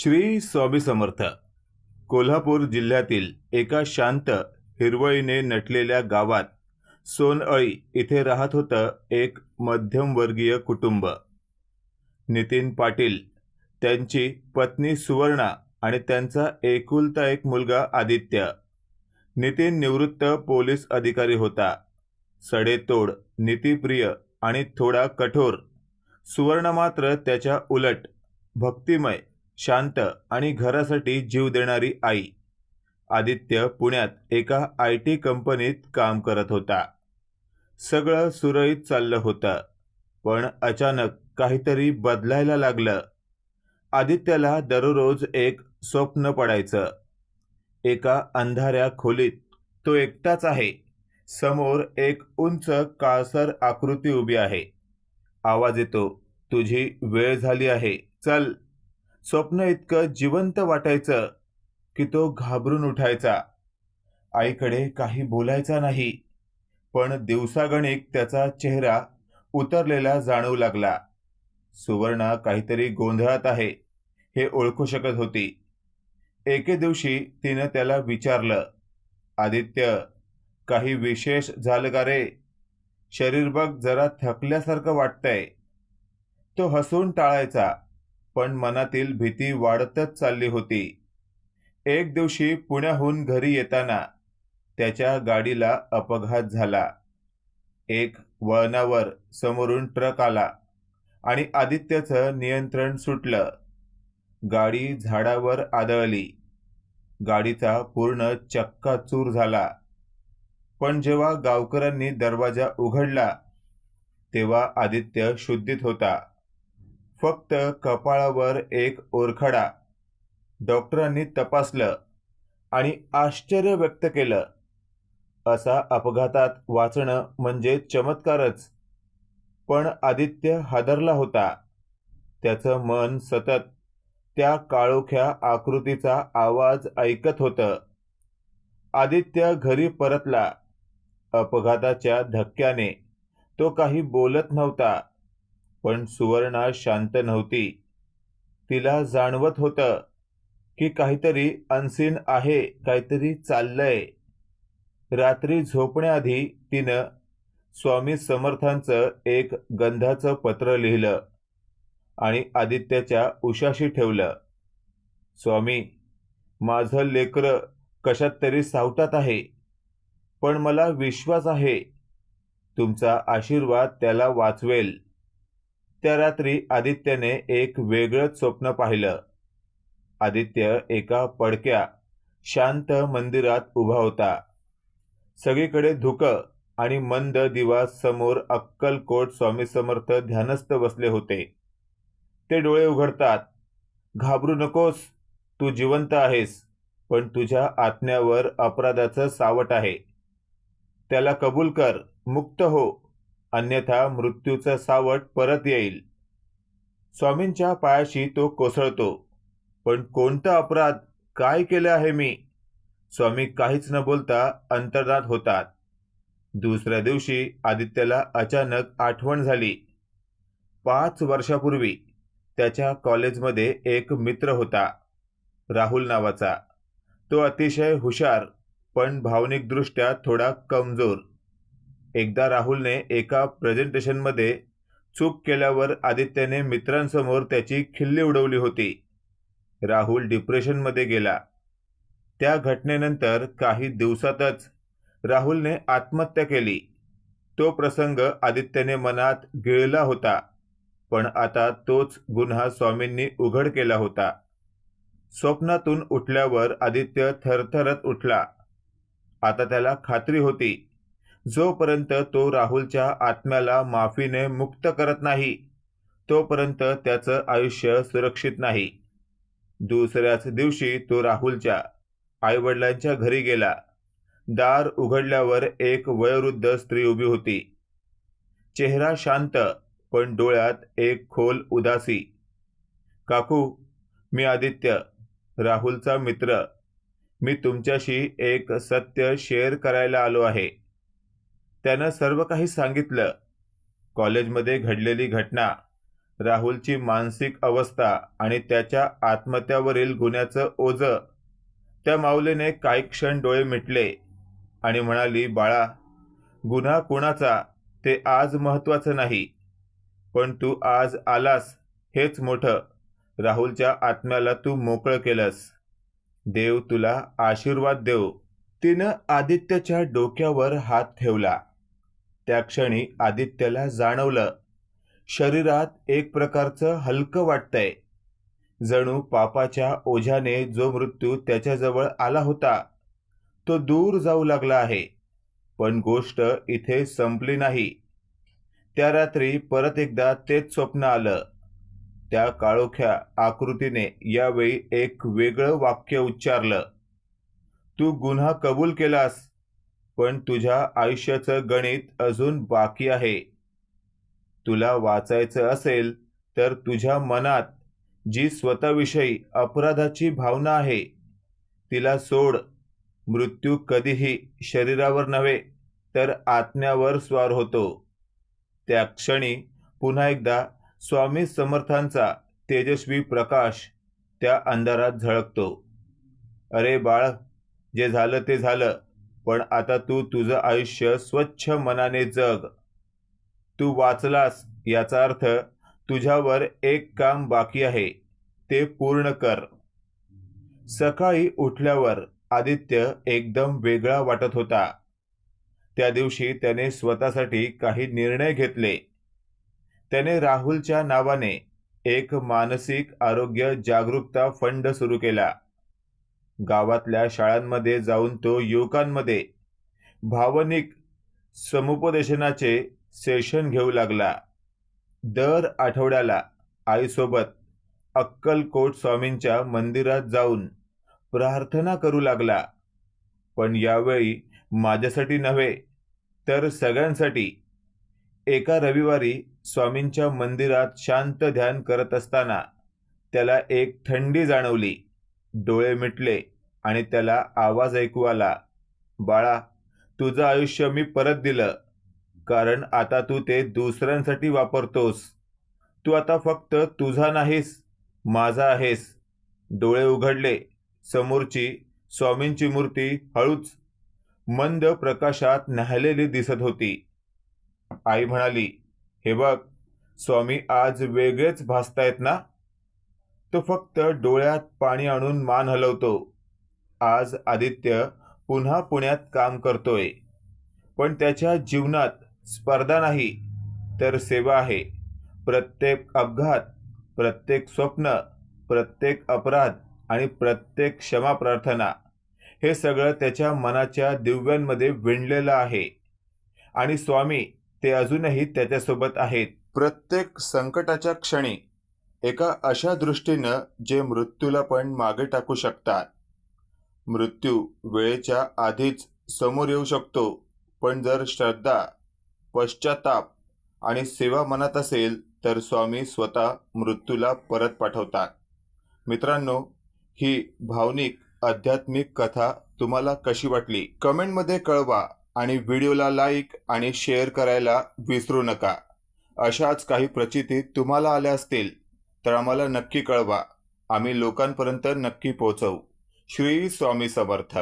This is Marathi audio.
श्री स्वामी समर्थ. कोल्हापूर जिल्ह्यातील एका शांत हिरवळीने नटलेल्या गावात सोनअळी इथे राहत होतं एक मध्यमवर्गीय कुटुंब. नितीन पाटील त्यांची पत्नी सुवर्णा आणि त्यांचा एकुलता एक मुलगा आदित्य. नितीन निवृत्त पोलीस अधिकारी होता. सडेतोड नीतिप्रिय आणि थोडा कठोर. सुवर्ण मात्र त्याच्या उलट भक्तिमय शांत आणि घरासाठी जीव देणारी आई. आदित्य पुण्यात एका आय टी कंपनीत काम करत होता. सगळं सुरळीत चाललं होतं पण अचानक काहीतरी बदलायला लागलं. आदित्यला दररोज एक स्वप्न पडायचं. एका अंधाऱ्या खोलीत तो एकटाच आहे. समोर एक उंच काळसर आकृती उभी आहे. आवाज येतो तुझी वेळ झाली आहे चल. स्वप्न इतकं जिवंत वाटायचं की तो घाबरून उठायचा. आईकडे काही बोलायचा नाही पण दिवसागणिक त्याचा चेहरा उतरलेला जाणवू लागला. सुवर्णा काहीतरी गोंधळात आहे हे ओळखू शकत होती. एके दिवशी तिनं त्याला विचारलं आदित्य काही विशेष झालं का रे? शरीर बघ जरा थकल्यासारखं वाटतंय. तो हसून टाळायचा. पण मनातील भीती वाढतच चालली होती. एक दिवशी पुण्याहून घरी येताना त्याच्या गाडीला अपघात झाला. एक वळणावर समोरून ट्रक आला आणि आदित्यचं नियंत्रण सुटलं. गाडी झाडावर आदळली. गाडीचा पूर्ण चक्काचूर झाला. पण जेव्हा गावकऱ्यांनी दरवाजा उघडला तेव्हा आदित्य शुद्धीत होता. फक्त कपाळावर एक ओरखडा. डॉक्टरांनी तपासलं आणि आश्चर्य व्यक्त केलं. असा अपघातात वाचणं म्हणजे चमत्कारच. पण आदित्य हादरला होता. त्याचं मन सतत त्या काळोख्या आकृतीचा आवाज ऐकत होतं. आदित्य घरी परतला. अपघाताच्या धक्क्याने तो काही बोलत नव्हता. पण सुवर्णा शांत नव्हती. तिला जाणवत होतं की काहीतरी अनसीन आहे काहीतरी चाललंय. रात्री झोपण्याआधी तिनं स्वामी समर्थांचं एक गंधाचं पत्र लिहिलं आणि आदित्यच्या उशाशी ठेवलं. स्वामी माझं लेकरं कशात तरी सावटात आहे पण मला विश्वास आहे. तुमचा आशीर्वाद त्याला वाचवेल. त्या रात्री आदित्यने एक वेगळंच स्वप्न पाहिलं. आदित्य एका पडक्या शांत मंदिरात उभा होता. सगळीकडे धुकं आणि मंद दिवा समोर अक्कलकोट स्वामी समर्थ ध्यानस्थ बसले होते. ते डोळे उघडतात. घाबरू नकोस तू जिवंत आहेस पण तुझ्या आत्म्यावर अपराधाचं सावट आहे. त्याला कबूल कर मुक्त हो. अन्यथा मृत्यूचं सावट परत येईल. स्वामींच्या पायाशी तो कोसळतो पण कोणता अपराध? काय केलं आहे मी? स्वामी काहीच न बोलता अंतर्नात होतात. दुसऱ्या दिवशी आदित्यला अचानक आठवण झाली. पाच वर्षापूर्वी त्याच्या कॉलेजमध्ये एक मित्र होता राहुल नावाचा. तो अतिशय हुशार पण भावनिकदृष्ट्या थोडा कमजोर. एकदा राहुलने एका प्रेझेंटेशनमध्ये चूक केल्यावर आदित्यने मित्रांसमोर त्याची खिल्ली उडवली होती. राहुल डिप्रेशनमध्ये गेला. त्या घटनेनंतर काही दिवसातच राहुलने आत्महत्या केली. तो प्रसंग आदित्यने मनात गिळला होता पण आता तोच गुन्हा स्वामींनी उघड केला होता. स्वप्नातून उठल्यावर आदित्य थरथरत उठला. आता त्याला खात्री होती. जोपर्यंत तो राहुलच्या आत्म्याला माफीने मुक्त करत नाही तोपर्यंत त्याचं आयुष्य सुरक्षित नाही. दुसऱ्याच दिवशी तो राहुलच्या आईवडिलांच्या घरी गेला. दार उघडल्यावर एक वयोवृद्ध स्त्री उभी होती. चेहरा शांत पण डोळ्यात एक खोल उदासी. काकू मी आदित्य राहुलचा मित्र. मी तुमच्याशी एक सत्य शेअर करायला आलो आहे. त्यानं सर्व काही सांगितलं. कॉलेजमध्ये घडलेली घटना राहुलची मानसिक अवस्था आणि त्याच्या आत्महत्यावरील गुन्ह्याचं ओझं. त्या माऊलीने काही क्षण डोळे मिटले आणि म्हणाली बाळा गुन्हा कुणाचा? ते आज महत्त्वाचं नाही. पण तू आज आलास हेच मोठं. राहुलच्या आत्म्याला तू मोकळं केलंस. देव तुला आशीर्वाद देव तिनं आदित्यच्या डोक्यावर हात ठेवला. त्या क्षणी आदित्यला जाणवलं. शरीरात एक प्रकारचं हलकं वाटतंय. जणू पापाच्या ओझ्याने जो मृत्यू त्याच्याजवळ आला होता तो दूर जाऊ लागला आहे. पण गोष्ट इथे संपली नाही. त्या रात्री परत एकदा तेच स्वप्न आलं. त्या काळोख्या आकृतीने यावेळी एक वेगळं वाक्य उच्चारलं. तू गुन्हा कबूल केलास पण तुझ्या आयुष्याचं गणित अजून बाकी आहे. तुला वाचायचं असेल तर तुझ्या मनात जी स्वतःविषयी अपराधाची भावना आहे तिला सोड. मृत्यू कधीही शरीरावर नव्हे तर आत्म्यावर स्वार होतो. त्या क्षणी पुन्हा एकदा स्वामी समर्थांचा तेजस्वी प्रकाश त्या अंधारात झळकतो. अरे बाळ जे झालं ते झालं. पण आता तू तुझं आयुष्य स्वच्छ मनाने जग. तू वाचलास याचा अर्थ तुझ्यावर एक काम बाकी आहे ते पूर्ण कर. सकाळी उठल्यावर आदित्य एकदम वेगळा वाटत होता. त्या दिवशी त्याने स्वतःसाठी काही निर्णय घेतले. त्याने राहुलच्या नावाने एक मानसिक आरोग्य जागरूकता फंड सुरू केला. गावातल्या शाळांमध्ये जाऊन तो युवकांमध्ये भावनिक समुपदेशनाचे सेशन घेऊ लागला. दर आठवड्याला आईसोबत अक्कलकोट स्वामींच्या मंदिरात जाऊन प्रार्थना करू लागला. पण यावेळी माझ्यासाठी नव्हे तर सगळ्यांसाठी. एका रविवारी स्वामींच्या मंदिरात शांत ध्यान करत असताना त्याला एक थंडी जाणवली. डोळे मिटले आणि त्याला आवाज ऐकू आला बाळा तुझं आयुष्य मी परत दिलं कारण आता तू ते दुसऱ्यांसाठी वापरतोस. तू आता फक्त तुझा नाहीस माझा आहेस. डोळे उघडले. समोरची स्वामींची मूर्ती हळूच मंद प्रकाशात न्याहलेली दिसत होती. आई म्हणाली हे बघ स्वामी आज वेगळेच भासतायत ना? तो फक्त डोळ्यात पाणी आणून मान हलवतो. आज आदित्य पुन्हा पुण्यात काम करतोय. पण त्याच्या जीवनात स्पर्धा नाही तर सेवा आहे. प्रत्येक अपघात प्रत्येक स्वप्न प्रत्येक अपराध आणि प्रत्येक क्षमा प्रार्थना हे सगळं त्याच्या मनाच्या दिव्यांमध्ये विणलेलं आहे. आणि स्वामी ते अजूनही त्याच्यासोबत आहेत. प्रत्येक संकटाच्या क्षणी एका अशा दृष्टीनं जे मृत्यूला पण मागे टाकू शकतात. मृत्यू वेळेच्या आधीच समोर येऊ शकतो पण जर श्रद्धा पश्चाताप आणि सेवा मनात असेल तर स्वामी स्वतः मृत्यूला परत पाठवतात. मित्रांनो ही भावनिक आध्यात्मिक कथा तुम्हाला कशी वाटली? कमेंटमध्ये कळवा आणि व्हिडिओला लाईक आणि शेअर करायला विसरू नका. अशाच काही प्रचिती तुम्हाला आल्या असतील तर आम्हाला नक्की कळवा. आम्ही लोकांपर्यंत नक्की पोहोचवू. श्री स्वामी समर्थ.